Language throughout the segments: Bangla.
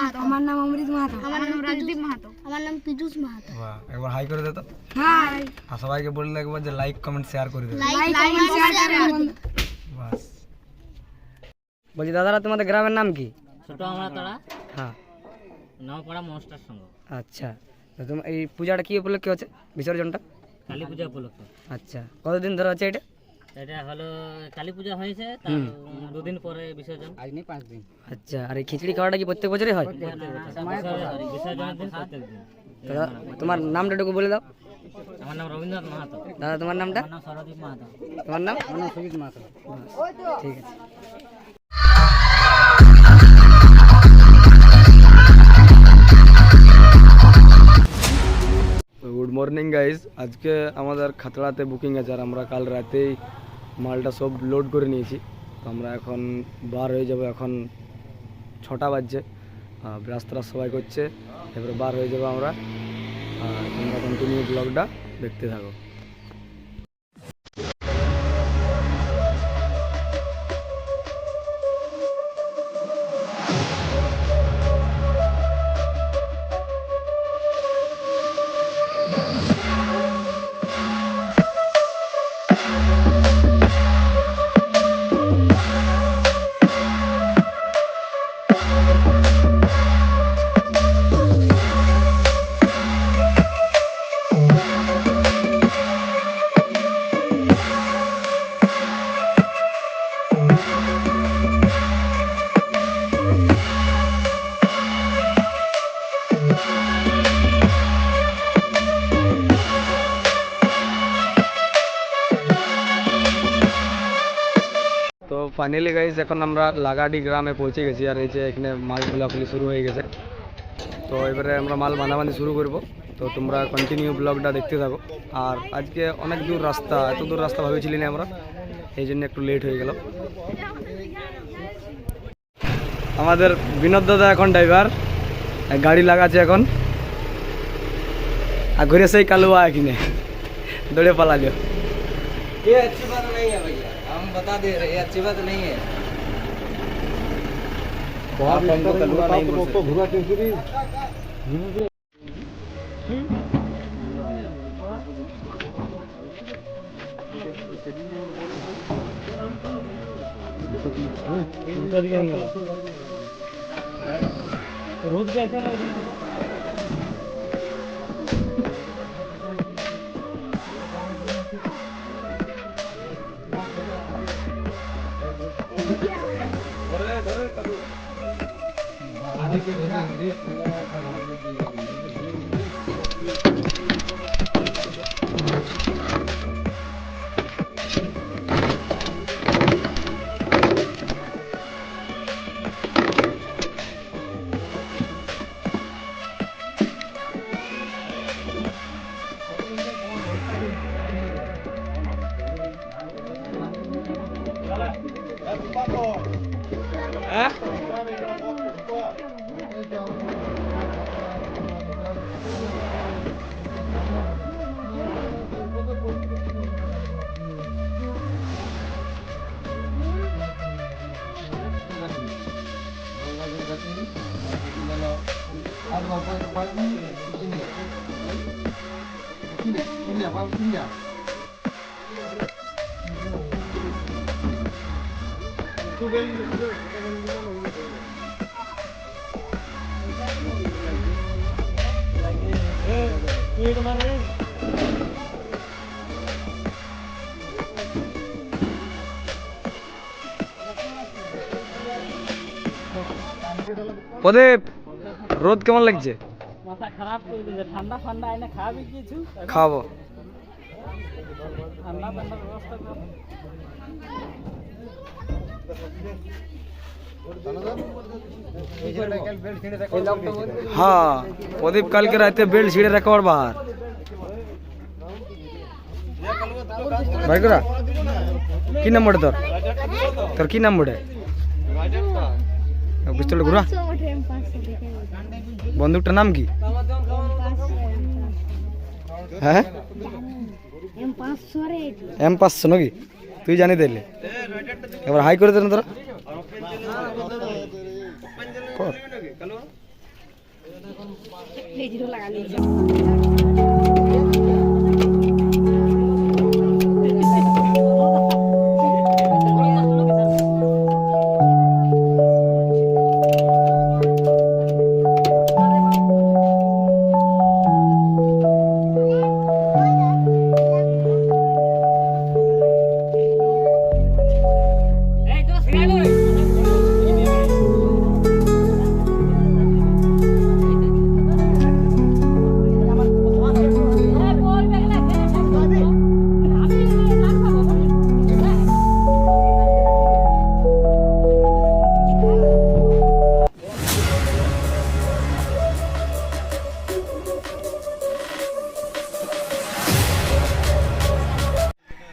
মাহাতো। আমার নাম অমৃত মাহাতো। আমার নাম রাজদীপ মাহাতো। আমার নাম পীযুষ মাহাতো। বাহ একবার হাই করে দে তো। হাই। আর সবাইকে বললে একবার যে লাইক কমেন্ট শেয়ার করে দেবে লাইক কমেন্ট শেয়ার করুন বাস বলছি দাদারা তোমাদের গ্রামের নাম কি? ছোট আমরা তারা হ্যাঁ। নওপাড়া মনস্টার সংঘ। আচ্ছা। তো তোমার এই পূজাটা কি উপলক্ষে হচ্ছে? বিসর্জনটা? কালী পূজা উপলক্ষে। আচ্ছা। কতদিন ধরে হচ্ছে এটা? এটা হলো কালী পূজা হয়েছে তার দুদিন পরে বিসর্জন। আজ নেই পাঁচ দিন। আচ্ছা আর এই খিচড়ি খাওয়াটা কি প্রত্যেক বছরই হয়? বিসর্জনের দিন প্রত্যেক দিন। দাদা, তোমার নামটা একটু বলে দাও। আমার নাম রবীন্দ্রনাথ মাহাতো। দাদা তোমার নামটা? নাম সরদীপ মাহাতো। তোমার নাম? আমার নাম সুজিত মাহাতো। ঠিক আছে। গুড মর্নিং গাইজ আজকে আমাদের খাতড়াতে বুকিং আছে আর আমরা কাল রাতেই মালটা সব লোড করে নিয়েছি। তো আমরা এখন বার হয়ে যাব এখন ছটা বাজছে। ত্রাস সবাই করছে। এবারে বার হয়ে যাব আমরা। আর তোমরা কন্টিনিউ ব্লগটা দেখতে থাকো। ফাইনালি গাইজ এখন আমরা লাগাডি গ্রামে পৌঁছে গেছি আর এই যে এখানে মাল খোলাখুলি শুরু হয়ে গেছে তো এবারে আমরা মাল বানাবানি শুরু করব তো তোমরা কন্টিনিউ ব্লগটা দেখতে থাকো আর আজকে অনেক দূর রাস্তা এত দূর রাস্তা ভাবেছিলি না আমরা এই জন্য একটু লেট হয়ে গেল আমাদের বিনোদ দাদা এখন ড্রাইভার গাড়ি লাগাচ্ছে এখন আর ঘুরে সেই কালুয়া এখানে দৌড়ে পালালো ये अच्छी बात नहीं है भैया हम बता दे रहे हैं अच्छी बात नहीं है। आप हमको कलुआ नहीं बोल सकते। ี้ প্রদীপ রোদ কেমন লাগছে মাথা খারাপ করে দিয়েছে ঠান্ডা ফান্ডা এনে খাবি কিছু খাওয়াবো ঠান্ডা ঠান্ডার ব্যবস্থা কর হ্যাঁ প্রদীপ কালকে রাতে বেল্ট ছিঁড়ে রাখো আর বাহার ভাই করা কি নাম্বার তোর তোর কি নাম্বার পিস্তলটা ঘুরা। বন্দুকটার নাম কি? হ্যাঁ? এম পাঁচশো নাকি? তুই জানি তাইলে। এবার হাই করে দেন তোরা। কর।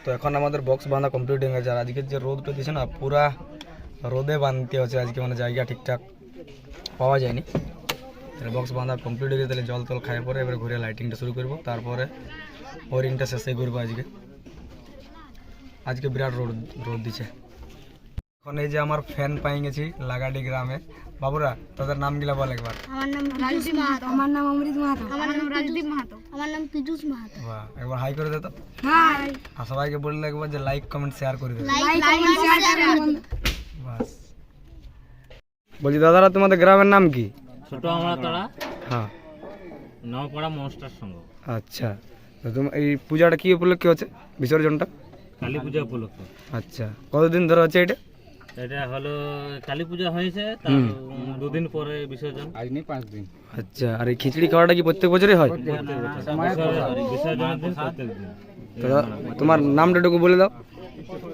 তো এখন আমাদের বক্স বাঁধা কমপ্লিট হয়ে গেছে। আর আজকে যে রোদটা দিয়েছে না, পুরা রোদে বাঁধতে হচ্ছে আজকে মানে জায়গা ঠিকঠাক পাওয়া যায়নি। তাহলে বক্স বাঁধা কমপ্লিট হয়ে গেছে, তাহলে জল তল খাওয়ার পরে এবার ঘুরে লাইটিংটা শুরু করব। তারপরে ওয়ারিংটা শেষে ঘুরবো আজকে। আজকে বিরাট রোদ রোদ দিছে। এখন এই যে আমার ফ্যান পাই গেছি লাগাডি গ্রামে। বাবুরা তাদের নামগুলা বল একবার। আমার নাম রাজদীপ মাহাতো। আমার নাম অমৃত মাহাতো। আমার নাম রাজদীপ মাহাতো। আমার নাম পীযুষ মাহাতো। বাহ একবার হাই করে দে তো। হাই আর সবাইকে বললে একবার যে লাইক কমেন্ট শেয়ার করে দেবে লাইক কমেন্ট শেয়ার করুন বাস। বলছি দাদারা তোমাদের গ্রামের নাম কি? ছোট আমরা তোরা হ্যাঁ। নওপাড়া মনস্টার সঙ্গ আচ্ছা। তো তোমার এই পূজাটা কি উপলক্ষে হচ্ছে? বিসর্জনটা? কালী পূজা উপলক্ষে। আচ্ছা। কতদিন ধরে হচ্ছে এটা? এটা হলো কালী পূজা হয়েছে তার দুদিন পরে বিসর্জন। আচ্ছা আর এই খিচড়ি খাওয়াটা কি প্রত্যেক বছরই হয়? বিসর্জনের দিন প্রত্যেক দিন। তোমার নামটা একটু বলে দাও।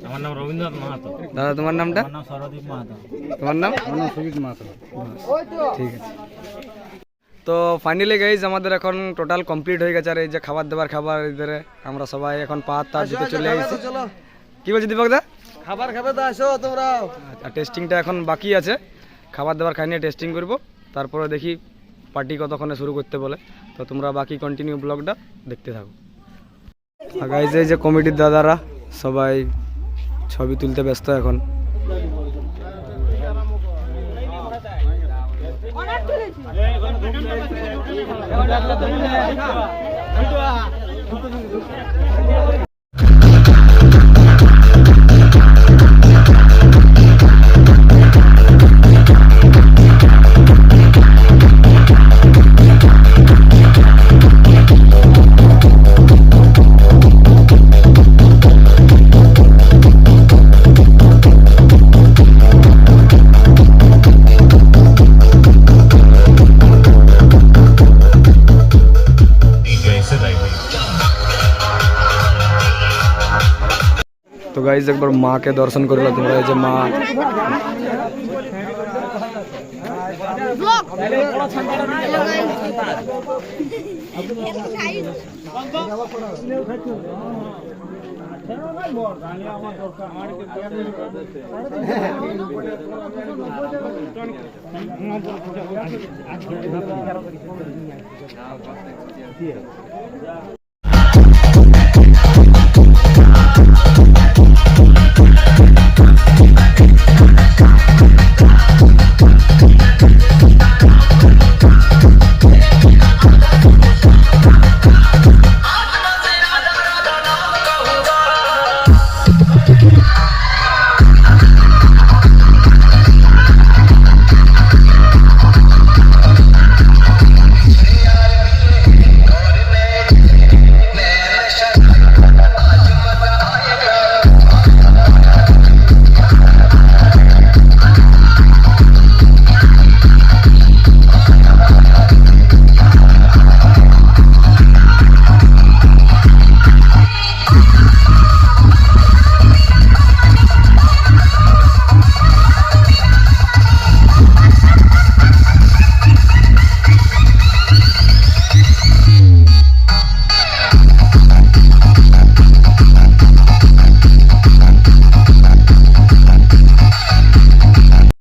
আমার নাম রবীন্দ্রনাথ মাহাতো। দাদা তোমার নামটা? নাম সরদীপ মাহাতো। তোমার নাম? সুজিত মাহাতো। ঠিক আছে। তো ফাইনালি গাইজ আমাদের এখন টোটাল কমপ্লিট হয়ে গেছে। আর এই যে খাবার দাবার খাবার এদের আমরা সবাই এখন পাহাড় তার দিতে চলে এসেছি। কি বলছি দীপক দা? খাবার খাবে তো আসো তোমরা। আর টেস্টিংটা এখন বাকি আছে। খাবার দাবার খাই নিয়ে টেস্টিং করব। তারপরে দেখি পার্টি কতক্ষণে শুরু করতে বলে। তো তোমরা বাকি কন্টিনিউ ব্লগটা দেখতে থাকো। গাইজ এই যে কমিটির দাদারা সবাই ছবি তুলতে ব্যস্ত এখন। गाइस एक बार माँ के दर्शन कर माँ। Thank you.